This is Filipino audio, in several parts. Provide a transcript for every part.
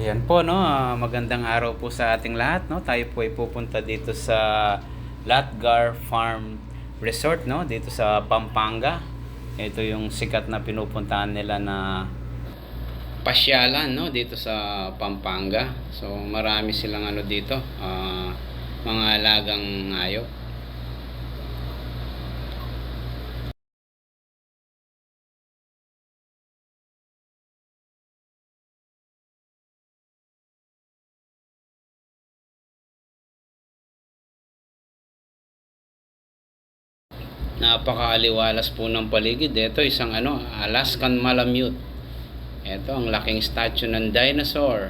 Ayan po no, ah, magandang araw po sa ating lahat no. Tayo po ay pupunta dito sa Latgar Farm Resort no, dito sa Pampanga. Ito yung sikat na pinupuntahan nila na pasyalan no dito sa Pampanga. So marami silang ano dito, ah, mga alagang hayop. Napakaaliwalas po ng paligid. Ito isang ano, Alaskan Malamute. Ito ang laking statue ng dinosaur.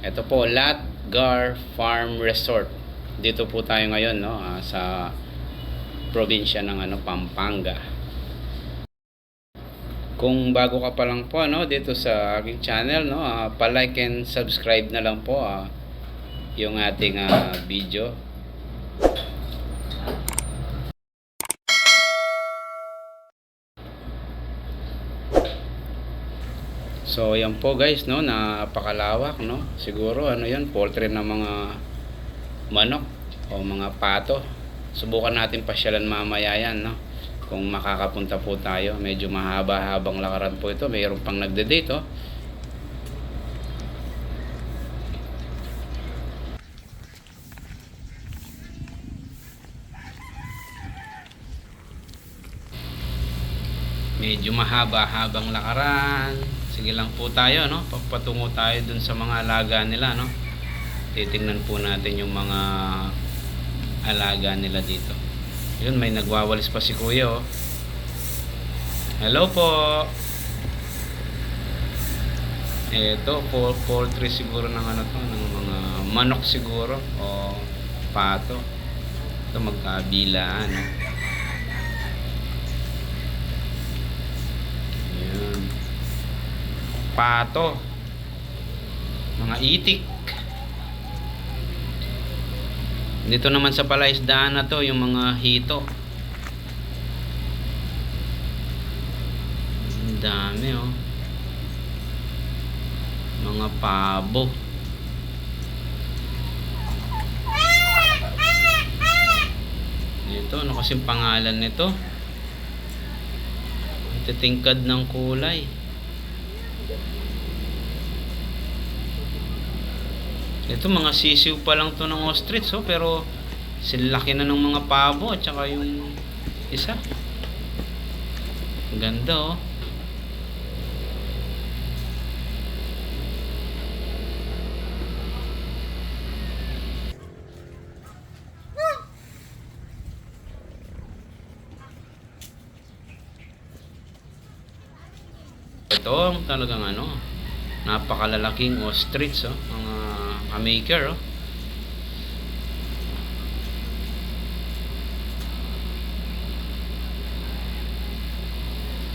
Ito po Latgar Farm Resort. Dito po tayo ngayon no ah, sa probinsya ng ano Pampanga. Kung bago ka pa lang po no dito sa aking channel no, ah, pa-like and subscribe na lang po ah, yung ating ah, video. So, yan po guys, no, napakalawak, no. Siguro, ano yan, poultry ng mga manok o mga pato. Subukan natin pasyalan mamaya yan, no. Kung makakapunta po tayo, medyo mahaba-habang lakaran po ito. Mayroon pang nagde-date, oh. Medyo mahaba-habang lakaran. Sige lang po tayo, no? Papatungo tayo dun sa mga alaga nila, no? Titingnan po natin yung mga alaga nila dito. Yun, may nagwawalis pa si Kuya, oh. Hello po. Ito, poultry siguro ng ano to, ng mga manok siguro o pato. Ito magkabilaan, no? Pato. Mga itik. Dito naman sa palaisdaan na to, yung mga hito. Ang dami oh. Mga pabo. Ito, ano kasing pangalan nito? Titingkad ng kulay. Ito mga sisiw pa lang to ng ostrich oh, pero silaki na ng mga pabo at saka yung isa. Ganda oh. Ito ang talagang ano, napakalalaking ostrich oh, mga kamaker oh.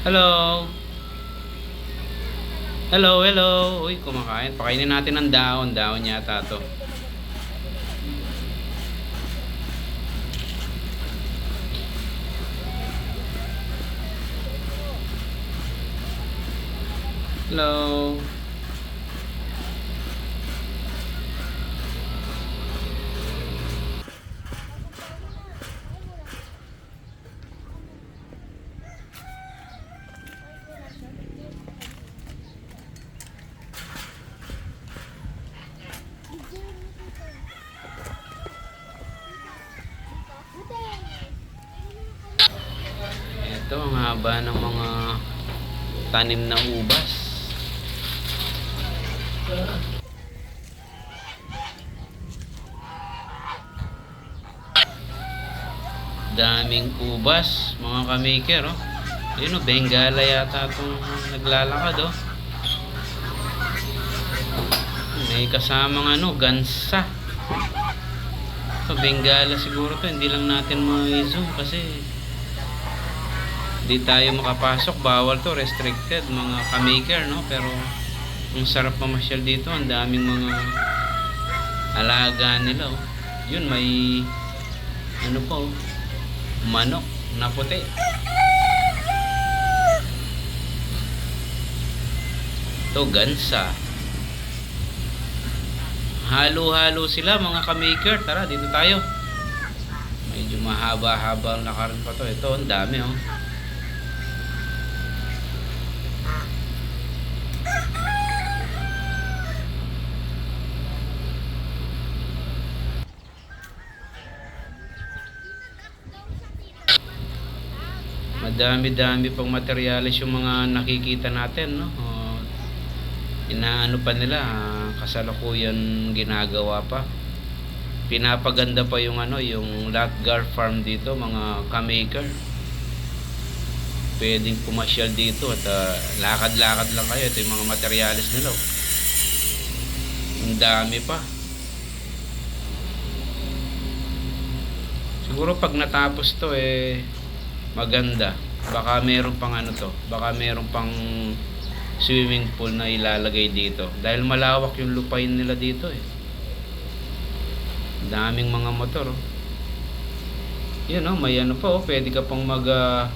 Hello. Hello, hello. Uy, kumakain. Pakainin natin ng daon. Daon yata to. Hello. Ito ang haba ng mga tanim na ubas. Daming ubas, mga kamaker, oh. Yun, oh, Bengala yata itong naglalakad, oh. May kasamang ano, gansa. So, Bengala siguro to, hindi lang natin ma-zoom kasi di tayo makapasok bawal to restricted mga kamaker no pero ang sarap mamasyal dito ang daming mga alaga nila oh. yun may ano po oh, manok na puti to gansa Halo-halo sila mga ka-maker. Tara, dito tayo. Medyo mahaba-haba ang lakaran pa to. Ito, ang dami oh. Madami-dami pang materyales yung mga nakikita natin, no? Oh, inaano pa nila, ah, kasalukuyan ginagawa pa. Pinapaganda pa yung ano, yung Latgar Farm dito, mga ka-maker. Pwedeng pumasyal dito at ah, lakad-lakad lang kayo. Ito yung mga materyales nila. oh. Ang dami pa. Siguro pag natapos to eh maganda. Baka meron pang ano to, baka meron pang swimming pool na ilalagay dito. Dahil malawak yung lupain nila dito eh. Daming mga motor oh. Yun oh, may ano pa oh, pwede ka pang mag ah,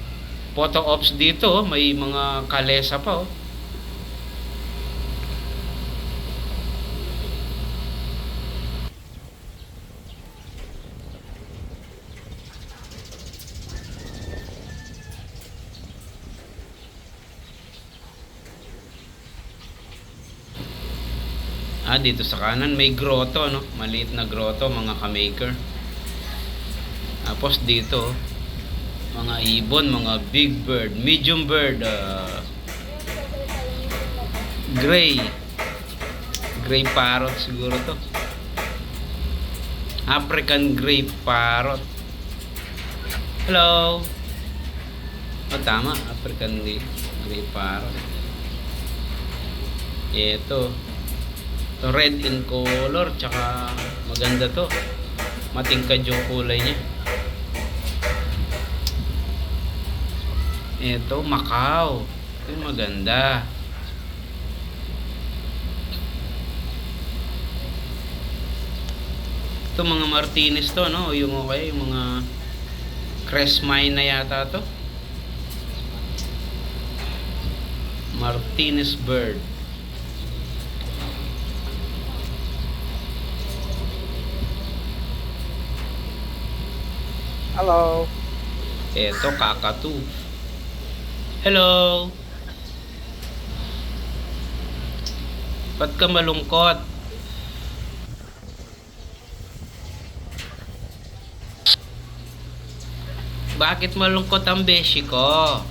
photo ops dito oh, may mga kalesa pa oh. Ah, dito sa kanan may grotto, no? Maliit na grotto, mga ka-maker. Tapos dito, mga ibon, mga big bird, medium bird, ah, gray. Gray parrot siguro to. African gray parrot. Hello. Oh, tama. African gray, gray parrot. Ito. To red in color, tsaka maganda to. Matingkad yung kulay niya. Ito, Macau. Ito maganda. Ito mga Martinez to, no? Yung okay, yung mga Crest Mine na yata to. Martinez Bird. Hello. Eto, kakatu. Hello. Ba't ka malungkot? Bakit malungkot ang beshi ko?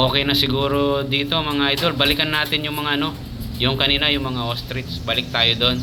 Okay na siguro dito mga idol. Balikan natin yung mga ano, yung kanina yung mga ostrich. Balik tayo doon.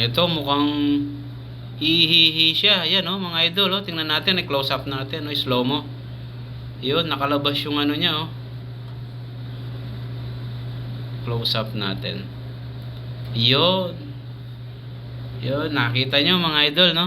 Ito mukhang hihihi siya. Yan oh, mga idol oh. Tingnan natin, i-close up natin, oh, slow mo. Yun, nakalabas yung ano niya oh. Close up natin. Yun. Yun, nakita nyo mga idol, no?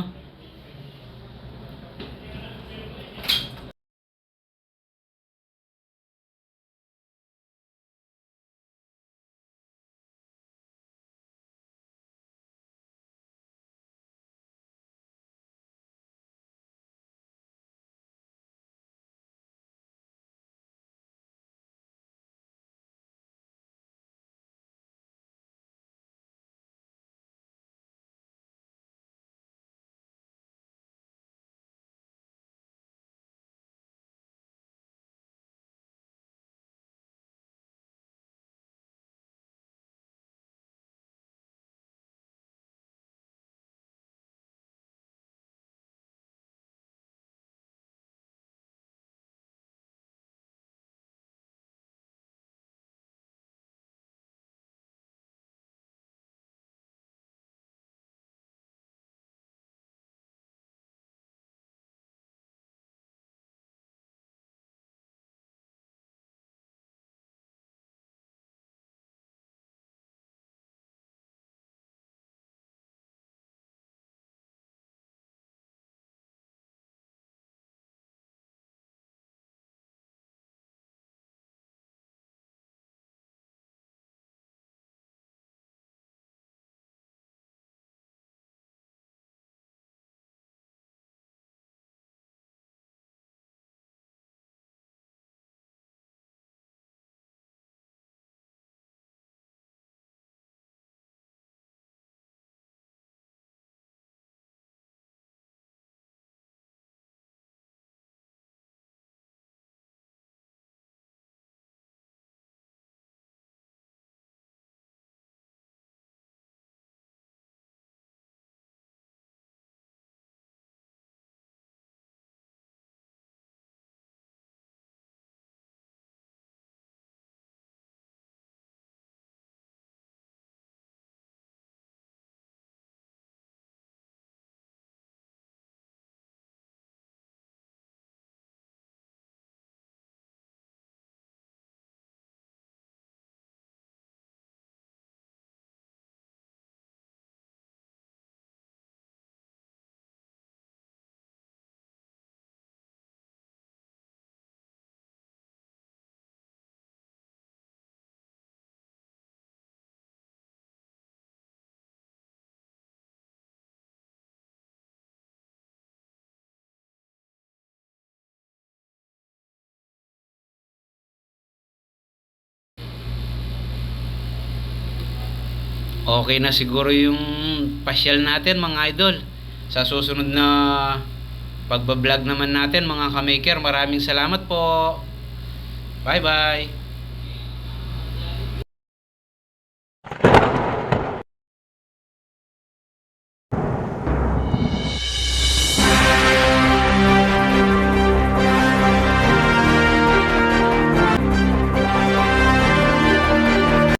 Okay na siguro yung pasyal natin mga idol. Sa susunod na pagbablog naman natin mga kamaker, maraming salamat po. Bye bye.